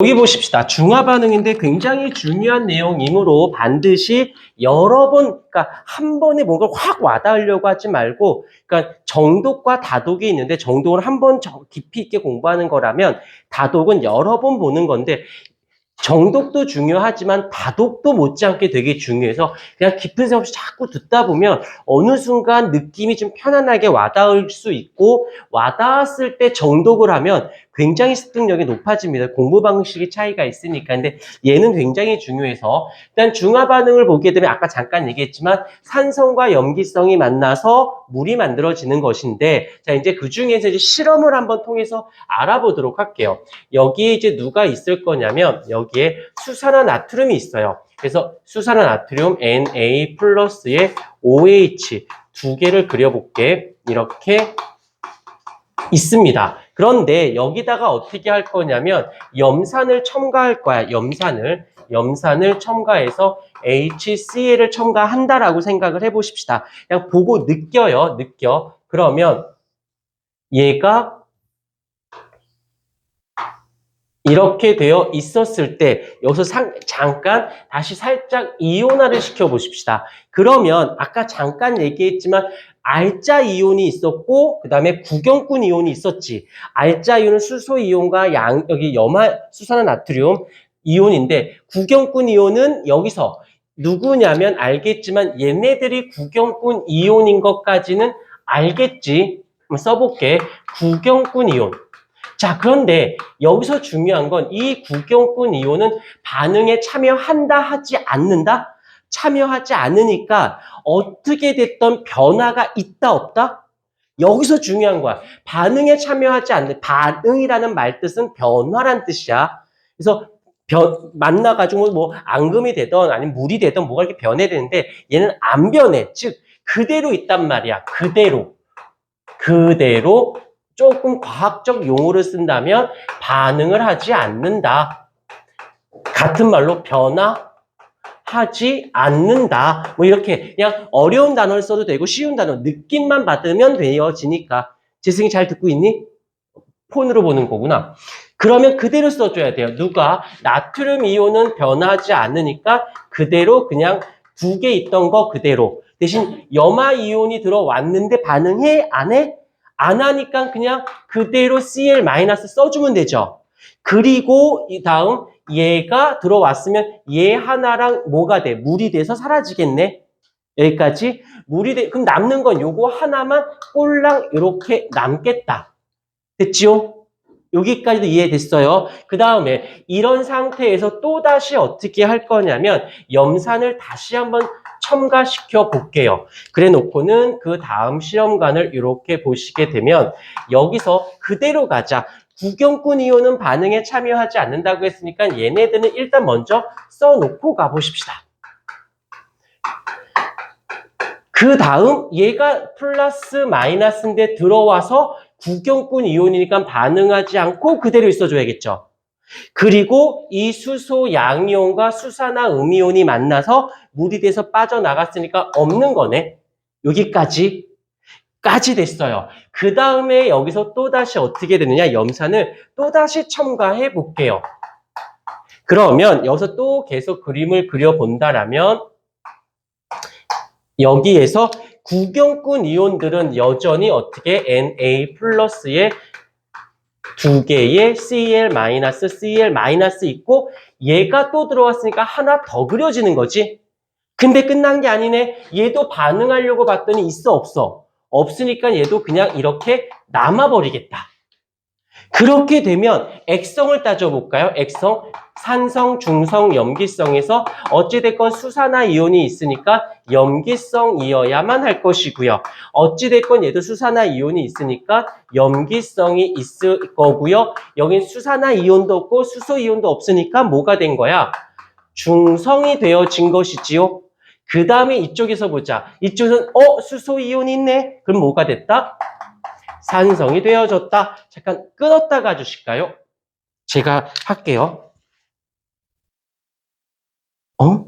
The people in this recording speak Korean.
여기 보십시다. 중화 반응인데 굉장히 중요한 내용이므로 반드시 여러 번, 그러니까 한 번에 뭔가 확 와닿으려고 하지 말고, 그러니까 정독과 다독이 있는데 정독을 한번 깊이 있게 공부하는 거라면 다독은 여러 번 보는 건데 정독도 중요하지만 다독도 못지않게 되게 중요해서 그냥 깊은 생각 없이 자꾸 듣다 보면 어느 순간 느낌이 좀 편안하게 와닿을 수 있고 와닿았을 때 정독을 하면 굉장히 습득력이 높아집니다. 공부 방식의 차이가 있으니까. 근데 얘는 굉장히 중요해서 일단 중화 반응을 보게 되면 아까 잠깐 얘기했지만 산성과 염기성이 만나서 물이 만들어지는 것인데 자 이제 그 중에서 이제 실험을 한번 통해서 알아보도록 할게요. 여기에 이제 누가 있을 거냐면 여기에 수산화 나트륨이 있어요. 그래서 수산화 나트륨 Na 플러스에 OH 두 개를 그려볼게. 이렇게 있습니다. 그런데 여기다가 어떻게 할 거냐면 염산을 첨가할 거야. 염산을. 염산을 첨가해서 HCl을 첨가한다라고 생각을 해보십시다. 그냥 보고 느껴요. 느껴. 그러면 얘가 이렇게 되어 있었을 때 여기서 상- 잠깐 다시 살짝 이온화를 시켜 보십시다. 그러면 아까 잠깐 얘기했지만 알자 이온이 있었고 그 다음에 구경꾼 이온이 있었지. 알자 이온은 수소 이온과 양 여기 염화 수산화 나트륨 이온인데 구경꾼 이온은 여기서 누구냐면 알겠지만 얘네들이 구경꾼 이온인 것까지는 알겠지. 한번 써볼게. 구경꾼 이온. 자, 그런데 여기서 중요한 건 이 구경꾼 이온은 반응에 참여한다 하지 않는다? 참여하지 않으니까 어떻게 됐던 변화가 있다 없다? 여기서 중요한 거야. 반응에 참여하지 않는 반응이라는 말 뜻은 변화란 뜻이야. 그래서 변, 만나가지고 뭐 앙금이 되던 아니면 물이 되던 뭐가 이렇게 변해야 되는데 얘는 안 변해. 즉 그대로 있단 말이야. 그대로. 그대로 조금 과학적 용어를 쓴다면 반응을 하지 않는다. 같은 말로 변화 하지 않는다. 뭐 이렇게 그냥 어려운 단어를 써도 되고 쉬운 단어 느낌만 받으면 되어지니까 재승이 잘 듣고 있니? 폰으로 보는 거구나. 그러면 그대로 써줘야 돼요. 누가 나트륨 이온은 변하지 않으니까 그대로 그냥 두 개 있던 거 그대로. 대신 염화 이온이 들어왔는데 반응해? 안 해? 안 하니까 그냥 그대로 Cl- 써주면 되죠. 그리고 이 다음 얘가 들어왔으면 얘 하나랑 뭐가 돼? 물이 돼서 사라지겠네. 여기까지 물이 돼. 그럼 남는 건 요거 하나만 꼴랑 이렇게 남겠다. 됐지요? 여기까지도 이해됐어요. 그 다음에 이런 상태에서 또 다시 어떻게 할 거냐면 염산을 다시 한번 첨가시켜 볼게요. 그래 놓고는 그 다음 실험관을 이렇게 보시게 되면 여기서 그대로 가자. 구경꾼 이온은 반응에 참여하지 않는다고 했으니까 얘네들은 일단 먼저 써놓고 가보십시다. 그 다음 얘가 플러스 마이너스인데 들어와서 구경꾼 이온이니까 반응하지 않고 그대로 있어줘야겠죠. 그리고 이 수소 양이온과 수산화 음이온이 만나서 물이 돼서 빠져나갔으니까 없는 거네. 여기까지 까지 됐어요. 그 다음에 여기서 또다시 어떻게 되느냐 염산을 또다시 첨가해 볼게요. 그러면 여기서 또 계속 그림을 그려본다라면 여기에서 구경꾼 이온들은 여전히 어떻게 Na 플러스에 두 개의 Cl 마이너스, Cl 마이너스 있고 얘가 또 들어왔으니까 하나 더 그려지는 거지. 근데 끝난 게 아니네. 얘도 반응하려고 봤더니 있어 없어. 없으니까 얘도 그냥 이렇게 남아버리겠다. 그렇게 되면 액성을 따져볼까요? 액성, 산성, 중성, 염기성에서 어찌됐건 수산화 이온이 있으니까 염기성이어야만 할 것이고요. 어찌됐건 얘도 수산화 이온이 있으니까 염기성이 있을 거고요. 여긴 수산화 이온도 없고 수소 이온도 없으니까 뭐가 된 거야? 중성이 되어진 것이지요. 그 다음에 이쪽에서 보자. 이쪽은 어 수소 이온이 있네. 그럼 뭐가 됐다? 산성이 되어졌다. 잠깐 끊었다 가 주실까요? 제가 할게요. 어?